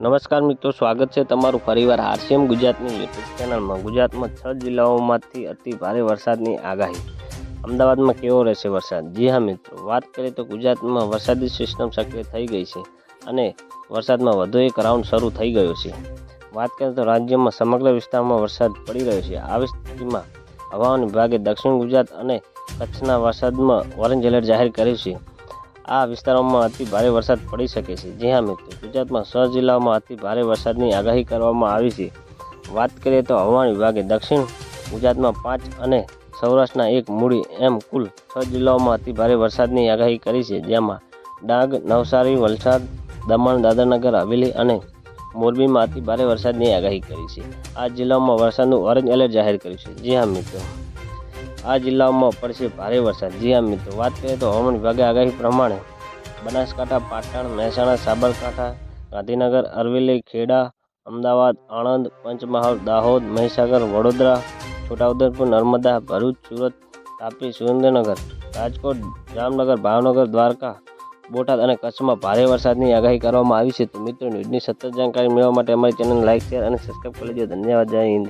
નમસ્કાર મિત્રો, સ્વાગત છે તમારું ફરીવાર આરસીએમ ગુજરાતની યુટ્યુબ ચેનલમાં. ગુજરાતમાં છ જિલ્લાઓમાંથી અતિ ભારે વરસાદની આગાહી. અમદાવાદમાં કેવો રહેશે વરસાદ? જી હા મિત્રો, વાત કરીએ તો ગુજરાતમાં વરસાદી સિસ્ટમ સક્રિય થઈ ગઈ છે અને વરસાદમાં વધુ એક રાઉન્ડ શરૂ થઈ ગયો છે. વાત કરીએ તો રાજ્યમાં સમગ્ર વિસ્તારમાં વરસાદ પડી રહ્યો છે. આવી સ્થિતિમાં હવામાન વિભાગે દક્ષિણ ગુજરાત અને કચ્છના વરસાદમાં ઓરેન્જ એલર્ટ જાહેર કર્યું છે. આ વિસ્તારોમાં અતિ ભારે વરસાદ પડી શકે છે. જી હા, મિત્રો. ગુજરાતમાં છ જિલ્લાઓમાં અતિ ભારે વરસાદની આગાહી કરવામાં આવી છે. વાત કરીએ તો હવામાન વિભાગે દક્ષિણ ગુજરાતમાં પાંચ અને સૌરાષ્ટ્રના એક મૂડી એમ કુલ છ જિલ્લાઓમાં અતિ ભારે વરસાદની આગાહી કરી છે. જેમાં ડાંગ, નવસારી, વલસાડ, દમણ, દાદરનગર, હવેલી અને મોરબીમાં અતિ ભારે વરસાદની આગાહી કરી છે. આ જિલ્લાઓમાં વરસાદનું ઓરેન્જ એલર્ટ જાહેર કર્યું છે. જી હા, મિત્રો. આ જિલ્લાઓમાં પડશે ભારે વરસાદ. જી હા મિત્રો, વાત કરીએ તો હવામાન વિભાગે આગાહી પ્રમાણે બનાસકાંઠા, પાટણ, મહેસાણા, સાબરકાંઠા, ગાંધીનગર અરવેલી ખેડા, અમદાવાદ, આણંદ, પંચમહાલ, દાહોદ, મહીસાગર, વડોદરા, છોટાઉદેપુર, નર્મદા, ભરૂચ, સુરત, તાપી, સુરેન્દ્રનગર, રાજકોટ, જામનગર, ભાવનગર, દ્વારકા, બોટાદ અને કચ્છમાં ભારે વરસાદની આગાહી કરવામાં આવી છે. તો મિત્રો, ન્યૂઝની સતત જાણકારી મેળવવા માટે અમારી ચેનલ લાઇક શેર અને સબસ્ક્રાઈબ કરી લેજો. ધન્યવાદ. જય હિન્દ.